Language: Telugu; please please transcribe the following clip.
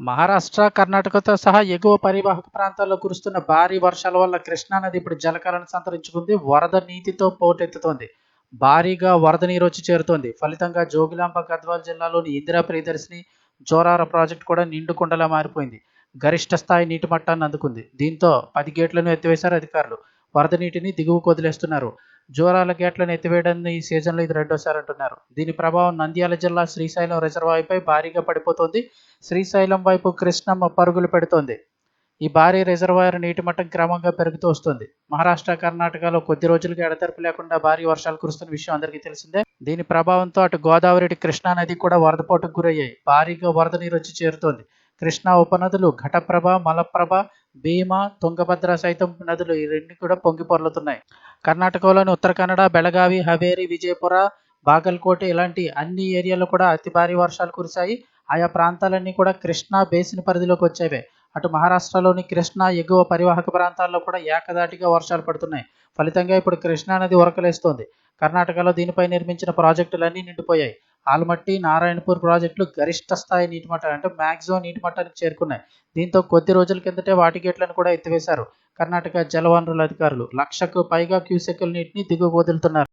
మహారాష్ట్ర కర్ణాటకతో సహా ఎగువ పరివాహక ప్రాంతాల్లో కురుస్తున్న భారీ వర్షాల వల్ల కృష్ణానది ఇప్పుడు జలకరణ సంతరించుకుంది. వరద నీతితో పోటెత్తుతోంది. భారీగా వరద నీరు వచ్చి చేరుతోంది. ఫలితంగా జోగులాంబ గద్వాల్ జిల్లాలోని ఇందిరా ప్రియదర్శిని జోరార ప్రాజెక్టు కూడా నిండుకుండలా మారిపోయింది. గరిష్ట స్థాయి నీటి మట్టాన్ని అందుకుంది. దీంతో పది గేట్లను ఎత్తివేశారు అధికారులు. వరద నీటిని దిగువకు వదిలేస్తున్నారు. జోరాల గేట్లను ఎత్తివేయడం ఈ సీజన్లో ఇది రెండోసారి అంటున్నారు. దీని ప్రభావం నంద్యాల జిల్లా శ్రీశైలం రిజర్వాయర్పై భారీగా పడిపోతోంది. శ్రీశైలం వైపు కృష్ణమ్మ పరుగులు పెడుతోంది. ఈ భారీ రిజర్వాయర్ నీటి మట్టం క్రమంగా పెరుగుతూ వస్తుంది. మహారాష్ట్ర కర్ణాటకలో కొద్ది రోజులుగా ఎడతెరపు లేకుండా భారీ వర్షాలు కురుస్తున్న విషయం అందరికీ తెలిసిందే. దీని ప్రభావంతో అటు గోదావరి కృష్ణా నది కూడా వరదపోటుకు గురయ్యాయి. భారీగా వరద నీరు వచ్చి చేరుతోంది. కృష్ణా ఉపనదులు ఘటప్రభ మలప్రభ భీమా తుంగభద్ర సైతం నదులు ఈ రెండు కూడా పొంగి పొర్లుతున్నాయి. కర్ణాటకలోని ఉత్తర కన్నడ బెళగావి హవేరి విజయపుర బాగల్కోట ఇలాంటి అన్ని ఏరియాలో కూడా అతి భారీ వర్షాలు కురిశాయి. ఆయా ప్రాంతాలన్నీ కూడా కృష్ణా బేసిన్ పరిధిలోకి వచ్చేవే. అటు మహారాష్ట్రలోని కృష్ణా ఎగువ పరివాహక ప్రాంతాల్లో కూడా ఏకదాటిగా వర్షాలు పడుతున్నాయి. ఫలితంగా ఇప్పుడు కృష్ణా నది ఉరకలేస్తోంది. కర్ణాటకలో దీనిపై నిర్మించిన ప్రాజెక్టులన్నీ నిండిపోయాయి. ఆల్మట్టి నారాయణపూర్ ప్రాజెక్టులు గరిష్ట స్థాయి నీటి మట్టాన్ని అంటే మ్యాక్సిమం నీటి మట్టానికి చేరుకున్నాయి. దీంతో కొద్ది రోజుల కిందటే వాటి గేట్లను కూడా ఎత్తివేశారు. కర్ణాటక జలవనరుల అధికారులు లక్షకు పైగా క్యూసెక్కుల నీటిని దిగువ వదులుతున్నారు.